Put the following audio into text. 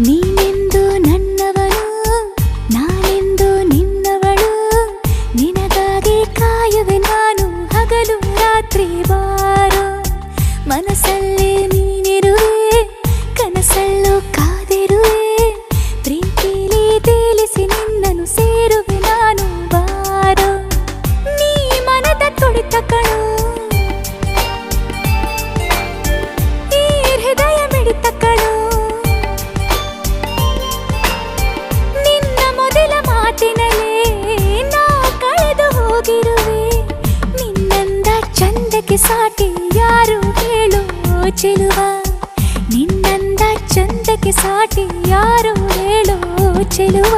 ನೀನೆಂದು ನನ್ನವಳು, ನಾನೆಂದು ನಿನ್ನವಳು. ನಿನಗಾಗಿ ಕಾಯುವೆ ನಾನು ಹಗಲು ರಾತ್ರಿ ಬಾರೋ. ಮನಸ್ಸಲ್ಲೇ ನೀನಿರುವೆ, ಕನಸಲ್ಲೂ ಕಾದಿರುವೆ. ಪ್ರೀತಿಲಿ ತೇಲಿಸಿ ನಿನ್ನನ್ನು ಸೇರುವೆ ಚಂದಕ್ಕೆ ಸಾಟಿ ಯಾರು ಹೇಳು ಚೆಲುವ? ನಿನ್ನಂದ ಚಂದಕ್ಕೆ ಸಾಟಿ ಯಾರು ಹೇಳು ಚೆಲುವ?